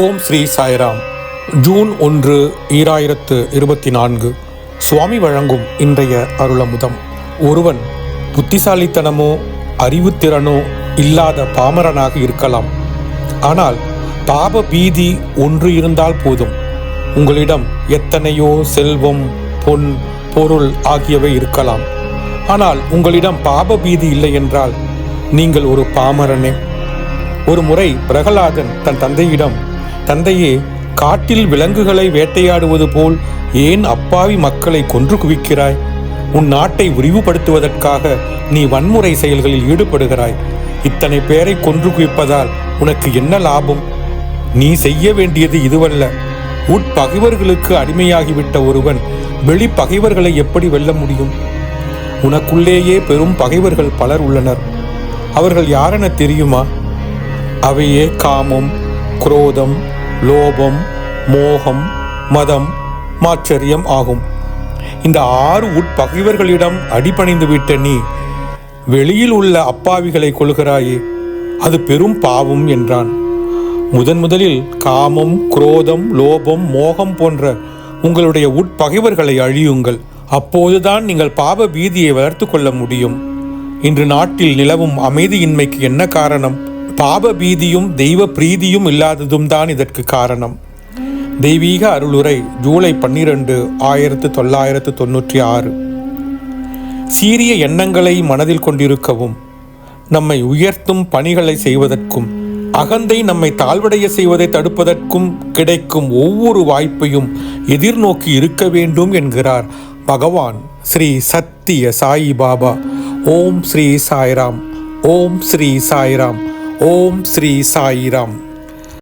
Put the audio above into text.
ஓம் Sri Sairam. June ஒன்று ஈராயிரத்து இருபத்தி நான்கு. சுவாமி வழங்கும் இன்றைய அருளமுதம். ஒருவன் புத்திசாலித்தனமோ அறிவுத்திறனோ இல்லாத பாமரனாக இருக்கலாம். ஆனால் பாப பீதி ஒன்று இருந்தால் போதும். உங்களிடம் எத்தனையோ செல்வம் பொன் பொருள் ஆகியவை இருக்கலாம். ஆனால் உங்களிடம் பாப பீதி இல்லை என்றால் நீங்கள் ஒரு பாமரனே. ஒரு முறை பிரகலாதன் தன் தந்தையிடம் தந்தையே காட்டில் விலங்குகளை வேட்டையாடுவது போல் ஏன் அப்பாவி மக்களை கொன்று குவிக்கிறாய்? உன் நாட்டை விரிவுபடுத்துவதற்காக நீ வன்முறை செயல்களில் ஈடுபடுகிறாய். இத்தனை பேரை கொன்று குவிப்பதால் உனக்கு என்ன லாபம்? நீ செய்ய வேண்டியது இதுவல்ல. உட்பகைவர்களுக்கு அடிமையாகிவிட்ட ஒருவன் வெளி பகைவர்களை எப்படி வெல்ல முடியும்? உனக்குள்ளேயே பெரும் பகைவர்கள் பலர் உள்ளனர். அவர்கள் யாரென தெரியுமா? அவையே காமம் குரோதம் லோபம் மோகம் மதம் மாச்சரியம் ஆகும். இந்த ஆறு உட்பகைவர்களிடம் அடிபணிந்து விட்ட நீ வெளியில் உள்ள அப்பாவிகளை கொள்கிறாயே அது பெரும் பாவம் என்றான். முதன் முதலில் காமம் குரோதம் லோபம் மோகம் போன்ற உங்களுடைய உட்பகைவர்களை அழியுங்கள். அப்போதுதான் நீங்கள் பாவ பீதியை வளர்த்து கொள்ள முடியும். இன்று நாட்டில் நிலவும் அமைதியின்மைக்கு என்ன காரணம்? பாப பீதியும் தெய்வ பிரீதியும் இல்லாததும் தான் இதற்கு காரணம். தெய்வீக அருளுரை ஜூலை பன்னிரண்டு ஆயிரத்து தொள்ளாயிரத்து தொன்னூற்றி ஆறு. சீரிய எண்ணங்களை மனதில் கொண்டிருக்கவும் நம்மை உயர்த்தும் பணிகளை செய்வதற்கும் அகந்தை நம்மை தாழ்வடைய செய்வதை தடுப்பதற்கும் கிடைக்கும் ஒவ்வொரு வாய்ப்பையும் எதிர்நோக்கி இருக்க வேண்டும் என்கிறார் பகவான் ஸ்ரீ சத்திய சாயி பாபா ஓம் ஸ்ரீ சாய்ராம். ஓம் ஸ்ரீ சாய்ராம். ஓம் ஸ்ரீ சாயிராம்.